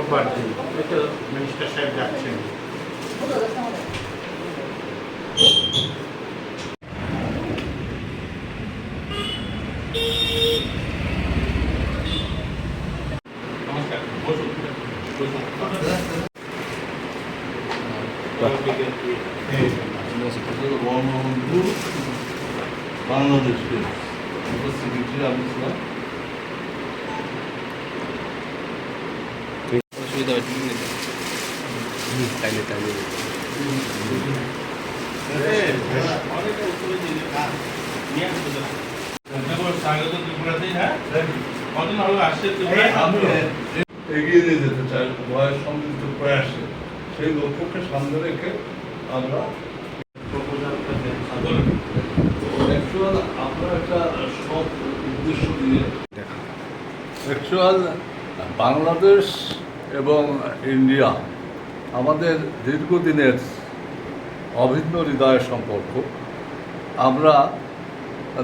রোববার দিন। ওই তো মিনিস্টার সাহেব যাচ্ছেন। বাংলাদেশকে সেক্রেটারি আমি ছিলাম। প্রয়াসে সেই লক্ষ্যকে রেখে আমরা অ্যাকচুয়াল আমরা একটা উদ্দেশ্য অ্যাকচুয়াল বাংলাদেশ এবং ইন্ডিয়া, আমাদের দীর্ঘদিনের অভিন্ন হৃদয়ের সম্পর্ক। আমরা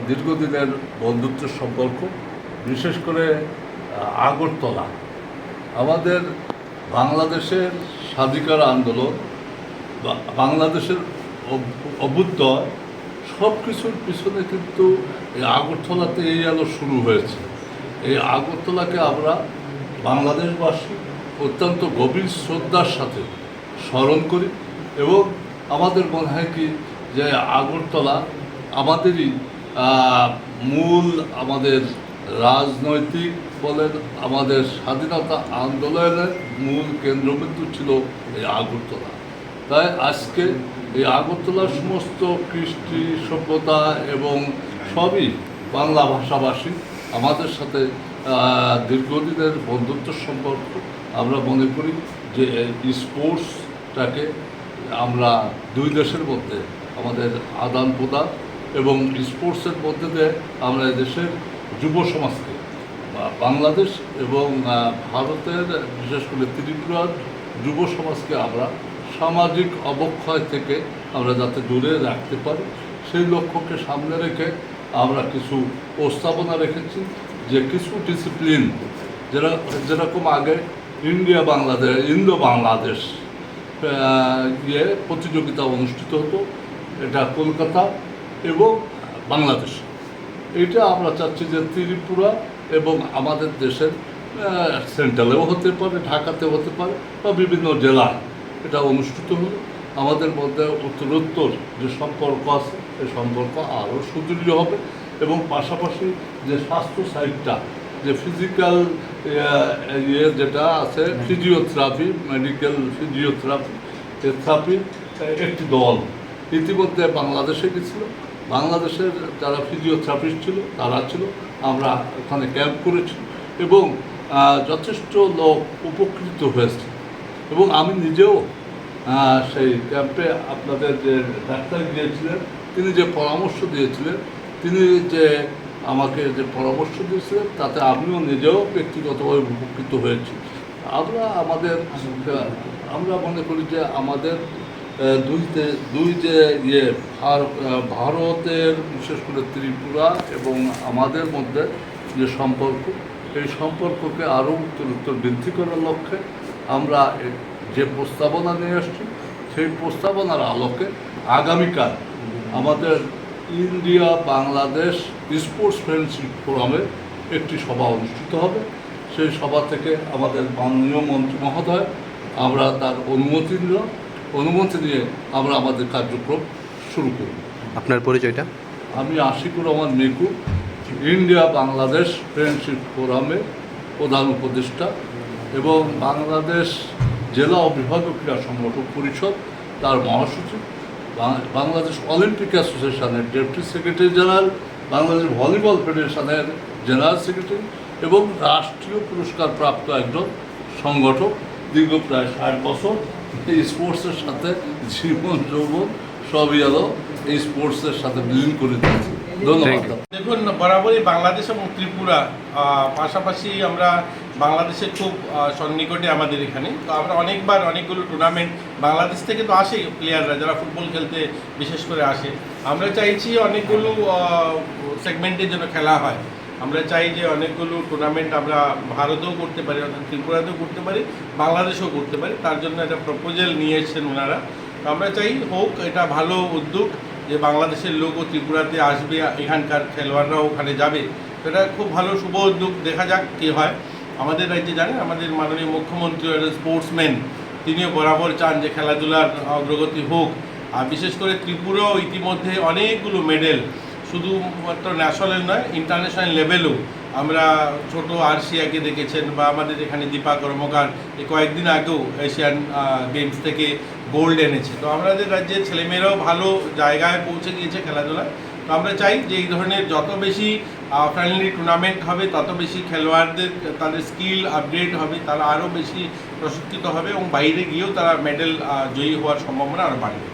দীর্ঘদিনের বন্ধুত্বের সম্পর্ক, বিশেষ করে আগরতলা। আমাদের বাংলাদেশের স্বাধিকার আন্দোলন বাংলাদেশের অভ- অভ্যুদয় সব কিছুর পিছনে কিন্তু এই আগরতলাতে এই আলো শুরু হয়েছে। এই আগরতলাকে আমরা বাংলাদেশবাসী অত্যন্ত গভীর শ্রদ্ধার সাথে স্মরণ করি এবং আমাদের মনে হয় কি যে আগরতলা আমাদেরই মূল আমাদের রাজনৈতিক বলেন আমাদের স্বাধীনতা আন্দোলনের মূল কেন্দ্রবিন্দু ছিল এই আগরতলা। তাই আজকে এই আগরতলার সমস্ত কৃষ্টি সভ্যতা এবং সবই বাংলা ভাষাভাষী আমাদের সাথে দীর্ঘদিনের বন্ধুত্ব সম্পর্ক আমরা মনে করি যে স্পোর্টসটাকে আমরা দুই দেশের মধ্যে, আমাদের আদান প্রদান এবং স্পোর্টসের মধ্যে দিয়ে আমরা দেশের যুব সমাজকে বাংলাদেশ এবং ভারতের, বিশেষ করে ত্রিপুরার যুব সমাজকে আমরা সামাজিক অবক্ষয় থেকে আমরা যাতে দূরে রাখতে পারি, সেই লক্ষ্যকে সামনে রেখে আমরা কিছু প্রস্তাবনা রেখেছি যে কিছু ডিসিপ্লিন যেরকম আগে ইন্ডিয়া বাংলাদেশ ইন্দো বাংলাদেশ ইয়ে প্রতিযোগিতা অনুষ্ঠিত হতো। এটা কলকাতা এবং বাংলাদেশ। এটা আমরা চাচ্ছি যে ত্রিপুরা এবং আমাদের দেশের সেন্ট্রালেও হতে পারে, ঢাকাতেও হতে পারে বা বিভিন্ন জেলায় এটা অনুষ্ঠিত হলো। আমাদের মধ্যে উত্তরোত্তর যে সম্পর্ক আছে এই সম্পর্ক আরও সুদৃঢ় হবে এবং পাশাপাশি যে স্বাস্থ্য সাইডটা যে ফিজিক্যাল ইয়ে যেটা আছে ফিজিওথেরাপি মেডিকেল ফিজিওথেরাপি থেরাপি একটি দল। ইতিমধ্যে বাংলাদেশে গেছিল। বাংলাদেশের যারা ফিজিওথেরাপিস্ট ছিল তারা ছিল। আমরা ওখানে ক্যাম্প করেছি। এবং যথেষ্ট লোক উপকৃত হয়েছে। এবং আমি নিজেও সেই ক্যাম্পে আপনাদের যে ডাক্তার গিয়েছিলেন তিনি যে পরামর্শ দিয়েছিলেন তিনি যে আমাকে যে পরামর্শ দিয়েছিলেন তাতে আমিও নিজেও ব্যক্তিগতভাবে উপকৃত হয়েছি। আমরা আমাদের আমরা মনে করি যে আমাদের আহ, দুই যে ইয়ে ভার- ভারতের বিশেষ করে ত্রিপুরা এবং আমাদের মধ্যে যে সম্পর্ক এই সম্পর্ককে আরও উত্তর উত্তর বৃদ্ধি করার লক্ষ্যে আমরা যে প্রস্তাবনা নিয়ে আসছি সেই প্রস্তাবনার আলোকে আগামীকাল আমাদের ইন্ডিয়া বাংলাদেশ স্পোর্টস ফ্রেন্ডশিপ ফোরামে একটি সভা অনুষ্ঠিত হবে। সেই সভা থেকে আমাদের মাননীয় মন্ত্রী মহোদয় আমরা তার অনুমতি নিলাম। অনুমতি নিয়ে আমরা আমাদের কার্যক্রম শুরু করব। আপনার পরিচয়টা? আমি আশিকুর রহমান মিকু ইন্ডিয়া বাংলাদেশ ফ্রেন্ডশিপ ফোরামে প্রধান উপদেষ্টা এবং বাংলাদেশ জেলা ও বিভাগীয় ক্রীড়া সংগঠন পরিষদ তার মহাসচিব। বাংলাদেশ অলিম্পিক অ্যাসোসিয়েশনের deputy secretary general Bangladesh volleyball ফেডারেশনের জেনারেল সেক্রেটারি এবং রাষ্ট্রীয় পুরস্কার প্রাপ্ত একজন সংগঠক দীর্ঘ প্রায় ষাট বছর এই স্পোর্টসের সাথে জীবন যৌবন সবই আলো এই স্পোর্টসের সাথে বিলীন করে দিয়েছে। ধন্যবাদ। দেখুন বরাবরই বাংলাদেশ এবং ত্রিপুরা পাশাপাশি আমরা বাংলাদেশের খুব সন্নিকটে আমাদের এখানে। তো আমরা অনেকবার অনেকগুলো টুর্নামেন্ট বাংলাদেশ থেকে তো আসে প্লেয়াররা যারা ফুটবল খেলতে বিশেষ করে আসে। আমরা চাইছি অনেকগুলো সেগমেন্টের জন্য খেলা হয়। আমরা চাই যে অনেকগুলো টুর্নামেন্ট আমরা ভারতেও করতে পারি, অর্থাৎ ত্রিপুরাতেও করতে পারি, বাংলাদেশেও করতে পারি। তার জন্য একটা প্রপোজাল নিয়ে এসেছেন ওনারা। তো আমরা চাই হোক, এটা ভালো উদ্যোগ যে বাংলাদেশের লোকও ত্রিপুরাতে আসবে, এখানকার খেলোয়াড়রাও ওখানে যাবে। এটা খুব ভালো, শুভ উদ্যোগ। দেখা যাক কী হয়। আমাদের রাজ্যে জানেন, আমাদের মাননীয় মুখ্যমন্ত্রী একজন স্পোর্টসম্যান তিনিও বরাবর চান যে খেলাধুলার অগ্রগতি হোক। আর বিশেষ করে ত্রিপুরাও ইতিমধ্যে অনেকগুলো মেডেল শুধুমাত্র ন্যাশনাল নয় ইন্টারন্যাশনাল লেভেলেও আমরা ছোট আরশিয়াকে দেখেছেন বা আমাদের এখানে দীপা কর্মকার কয়েকদিন আগেও এশিয়ান গেমস থেকে গোল্ড এনেছে। তো আমাদের রাজ্যের ছেলেমেয়েরাও ভালো জায়গায় পৌঁছে গিয়েছে খেলাধুলায়। তো আমরা চাই যে এই ধরনের যত বেশি ফ্রেন্ডলি টুর্নামেন্ট হবে, তত বেশি খেলোয়াড়দের, তাদের স্কিল আপগ্রেড হবে, তারা আরও বেশি প্রশিক্ষিত হবে এবং বাইরে গিয়েও তারা মেডেল জয়ী হওয়ার সম্ভাবনা আরও বাড়বে।